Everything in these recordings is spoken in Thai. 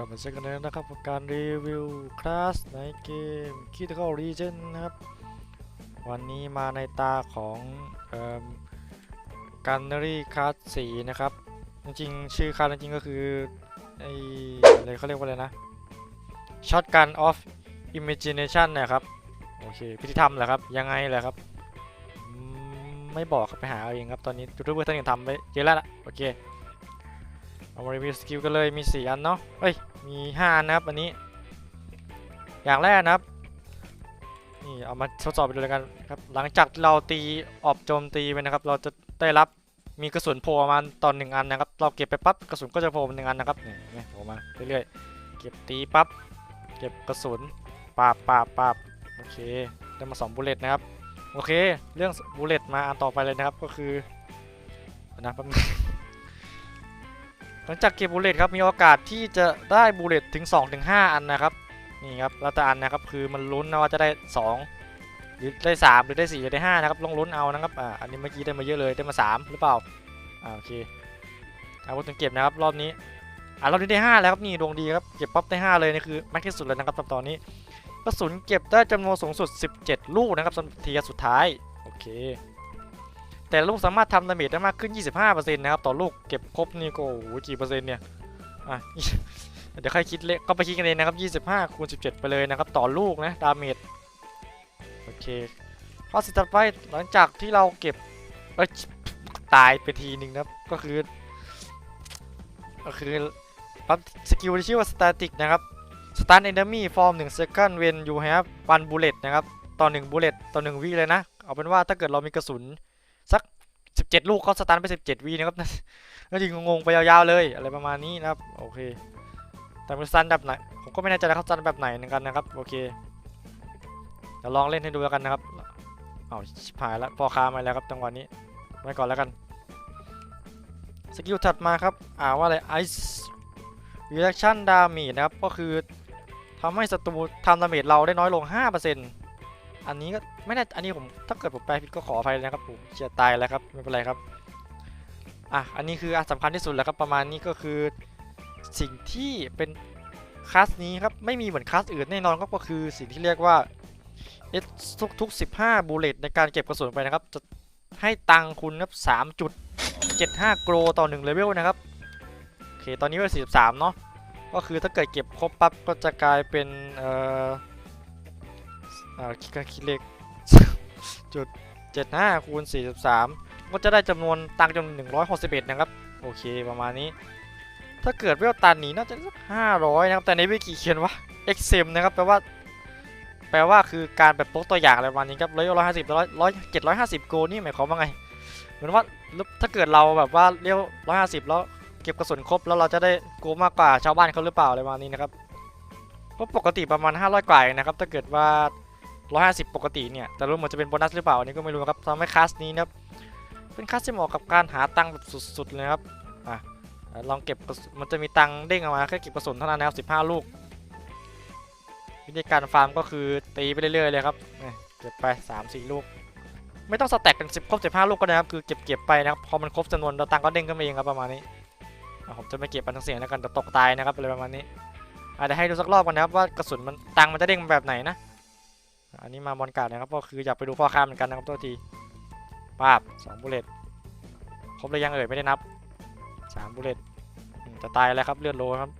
กลับมาเจอกันแล้วนะครับกับการรีวิวคลาสในเกม Critical Region นะครับ วันนี้มาในตาของการนรีคลาสสีนะครับ จริงๆ ชื่อคลาสจริงๆก็คือไออะไรเขาเรียกว่าอะไรนะ Shotgun of Imagination นะครับ โอเค พิธีทำเหรอครับ ยังไงเหรอครับ ไม่บอกครับไปหาเอาเองครับ ตอนนี้ยูทูบเบอร์ท่านอื่นทำไปเยอะแล้วล่ะ โอเค เอามารีวิวสกิลกันเลยมี 4 อันเนาะเอ้ย มี 5 อันนะครับ อันนี้ อย่างแรกนะครับ นี่เอามาทดสอบไปดูเลยกันครับ หลังจากที่เราตีออบโจมตีไปนะครับ เราจะได้รับมีกระสุนโผล่มาตอนหนึ่งอันนะครับ เราเก็บไปปั๊บกระสุนก็จะโผล่มาหนึ่งอันนะครับนี่นี่โผล่มาเรื่อยๆ เก็บตีปั๊บ เก็บกระสุนปาบปาบปาบโอเค ได้มา2บุลเลตนะครับ โอเค เรื่องบุลเลตมาอันต่อไปเลยนะครับ ก็คือนะแป๊บนึง หลังจากเก็บบูเลตครับมีโอกาสที่จะได้บูเลตถึง 2-5 อันนะครับนี่ครับแล้วแต่อันนะครับคือมันลุ้นนะว่าจะได้ 2 หรือได้ 3 หรือได้4หรือได้5นะครับลองลุ้นเอานะครับอ่าอันนี้เมื่อกี้ได้มาเยอะเลยได้มา 3 หรือเปล่าอ่าโอเคเอาพูดถึงเก็บนะครับรอบนี้อ่ารอบนี้ได้ 5 แล้วครับนี่ดวงดีครับเก็บปั๊บได้ 5 เลยนี่คือแม็กที่สุดเลยนะครับตอนนี้กระสุนเก็บได้จำนวนสูงสุด 17 ลูกนะครับสำหรับทีสุดท้ายโอเค แต่ลูกสามารถทำดาเมจได้มากขึ้น 25%นะครับ ต่อลูกเก็บครบนี่ก็โอ้โหกี่เปอร์เซ็นต์เนี่ยอะเดี๋ยวใครคิดเลขก็ไปคิดกันเองนะครับ 25คูณ17 ไปเลยนะครับ ต่อลูกนะดาเมจโอเคข้อสิถัดไปหลังจากที่เราเก็บเอ้ยตายไปทีหนึ่งนะก็คือ ก็คือปั๊บสกิลที่ชื่อว่า static นะครับ stun enemy form 1 second when you have one bullet นบูเลตนะครับ ต่อ1 bullet ต่อ1วิเลยนะ เอาเป็นว่าถ้าเกิดเรามีกระสุน สัก 17 ลูกเขาสตาร์ทไป 17 วีนะครับก็จริงงงๆไปยาวๆเลยอะไรประมาณนี้นะครับโอเคแต่มันสตันแบบไหนผมก็ไม่แน่ใจนะเขาสตันแบบไหนเหมือนกันนะครับโอเคเดี๋ยวลองเล่นให้ดูแล้วกันนะครับเอาชิบหายแล้วพอค้ามาแล้วครับจังหวะนี้ไว้ก่อนแล้วกันสกิลถัดมาครับอ่าว่าอะไร Ice Reaction Damage นะครับก็คือทำให้ศัตรูทำดาเมจเราได้น้อยลง 5% อันนี้ก็ไม่น่อันนี้ผมถ้าเกิดผมแปลผิดก็ขออภัยนะครับผมเชียตายแล้วครับไม่เป็นไรครับอะอันนี้คืออันสำคัญที่สุดแล้วครับประมาณนี้ก็คือสิ่งที่เป็นคลาสนี้ครับไม่มีเหมือนคลาสอื่นแน่นอนครับก็คือสิ่งที่เรียกว่าทุกทุก 15บูเลตในการเก็บกระสุนไปนะครับ จะให้ตังค์คุณครับ3.75 โกรต่อ1เลเวลนะครับโอเคตอนนี้เป็น43 เนาะก็คือถ้าเกิดเก็บครบปั๊บก็จะกลายเป็นเอ่อ อ่าคิดคิดเลขจุด75คูณ43ก็จะได้จำนวนตังจำนวน161นะครับ โอเคประมาณนี้ ถ้าเกิดเวลตันนี้น่าจะสัก500นะครับ แต่ในวิกิเขียนว่า XM นะครับ แปลว่า แปลว่าคือการแบบพกตัวอย่างอะไรประมาณนี้ครับร้อยร้อยห้าสิบร้อยร้อยเจ็ดร้อยห้าสิบโกนี่หมายความว่าไง เหมือนว่าถ้าเกิดเราแบบว่าเลี้ยวร้อยห้าสิบแล้วเก็บกระสุนครบแล้วเราจะได้โกมากกว่าชาวบ้านเขาหรือเปล่าอะไรประมาณนี้นะครับเพราะปกติประมาณ 500 กว่านะครับ ถ้าเกิดว่า 150 ปกติเนี่ย แต่รู้เหมือนจะเป็นโบนัสหรือเปล่าอันนี้ก็ไม่รู้ครับทำให้คลาสนี้นะครับ เป็นคลาสที่เหมาะกับการหาตังค์แบบสุดๆเลยครับ อะ ลองเก็บ มันจะมีตังค์เด้งออกมาแค่เก็บกระสุนเท่านั้นนะครับ15 ลูก วิธีการฟาร์มก็คือตีไปเรื่อยๆเลยครับ เก็บไป 3-4 ลูก ไม่ต้องสแต็กเป็น10ครบ15 ลูกก็ได้ครับ คือเก็บเก็บไปนะครับ พอมันครบจำนวนเราตังค์ก็เด้งขึ้นมาเองครับประมาณนี้ผมจะไม่เก็บมันทั้งเสียงแล้วกันแต่ตกตายนะครับอะไรประมาณนี้อาจจะให้ดูสักรอบกันนะครับว่ากระสุนมันตังค์มันจะเด้งแบบไหนนะ อันนี้มาบอลการ์ดนะครับก็คืออยากไปดูพ่อค้าเหมือนกันนะครับตัวทีปาบสองบุเลตครบเลยยังเอ่ยไม่ได้นับสามบุเลตจะตายแล้วครับเลือดโลครับ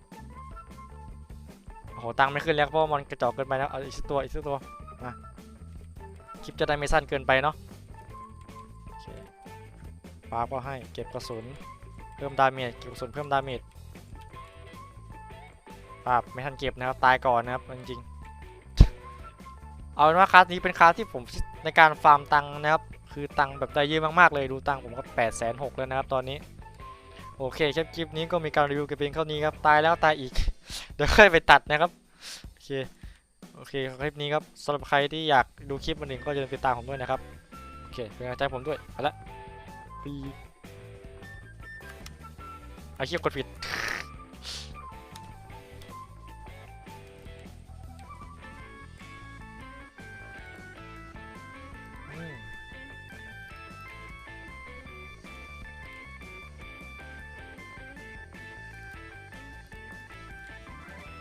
โอ้โหตังค์ไม่ขึ้นแล้วเพราะมันกระจอกเกินไปแล้วเอาอีกสักตัวอีกสักตัวมาคลิปจะได้ไม่สั้นเกินไปเนาะปาบก็ให้เก็บกระสุนเพิ่มดาเมจเก็บกระสุนเพิ่มดาเมจปาบไม่ทันเก็บนะครับตายก่อนนะครับจริงๆ เอาเป็นว่าคลาสนี้เป็นคลาสที่ผมในการฟาร์มตังนะครับ คือตังแบบได้เยอะมากๆเลยดูตังผมก็8ปดแสนหกแล้วนะครับตอนนี้ โอเคครับคลิปนี้ก็มีการรีวิวกันเพียงเท่านี้ครับ ตายแล้วตายอีก เดี๋ยวค่อยไปตัดนะครับ โอเค โอเคคลิปนี้ครับสำหรับใครที่อยากดูคลิปมันหนึ่งก็อย่าลืมติดตามผมด้วยนะครับ โอเคเป็นกำลังใจผมด้วยไปละปีอาคลิปกดผิด